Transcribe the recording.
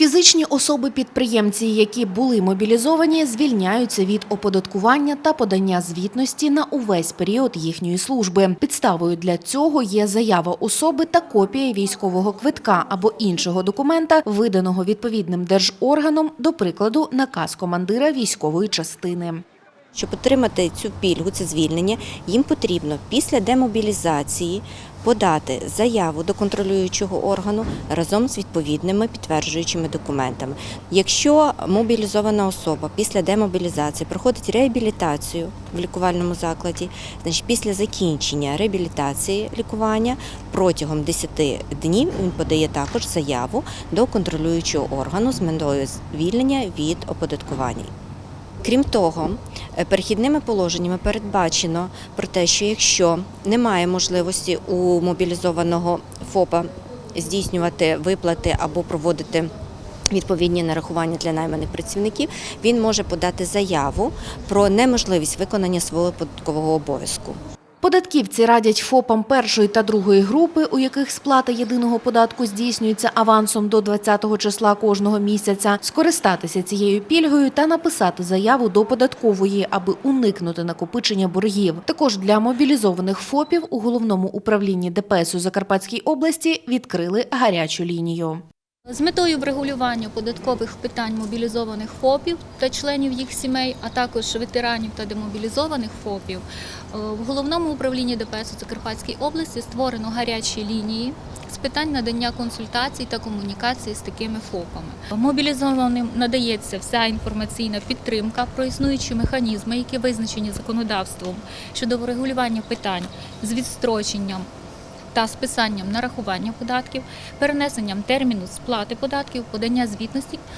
Фізичні особи-підприємці, які були мобілізовані, звільняються від оподаткування та подання звітності на увесь період їхньої служби. Підставою для цього є заява особи та копія військового квитка або іншого документа, виданого відповідним держорганом, до прикладу, наказ командира військової частини. Щоб отримати цю пільгу, це звільнення, їм потрібно після демобілізації подати заяву до контролюючого органу разом з відповідними підтверджуючими документами. Якщо мобілізована особа після демобілізації проходить реабілітацію в лікувальному закладі, значить після закінчення реабілітації лікування протягом 10 днів він подає також заяву до контролюючого органу з метою звільнення від оподаткування. Крім того, перехідними положеннями передбачено про те, що якщо немає можливості у мобілізованого ФОПа здійснювати виплати або проводити відповідні нарахування для найманих працівників, він може подати заяву про неможливість виконання свого податкового обов'язку. Податківці радять ФОПам першої та другої групи, у яких сплата єдиного податку здійснюється авансом до 20-го числа кожного місяця, скористатися цією пільгою та написати заяву до податкової, аби уникнути накопичення боргів. Також для мобілізованих ФОПів у головному управлінні ДПС у Закарпатській області відкрили гарячу лінію. З метою врегулювання податкових питань мобілізованих ФОПів та членів їх сімей, а також ветеранів та демобілізованих ФОПів, е, в головному управлінні ДПС у Закарпатській області створено гарячі лінії з питань надання консультацій та комунікації з такими ФОПами. Мобілізованим надається вся інформаційна підтримка про існуючі механізми, які визначені законодавством щодо врегулювання питань з відстроченням та списанням нарахування податків, перенесенням терміну сплати податків, подання звітності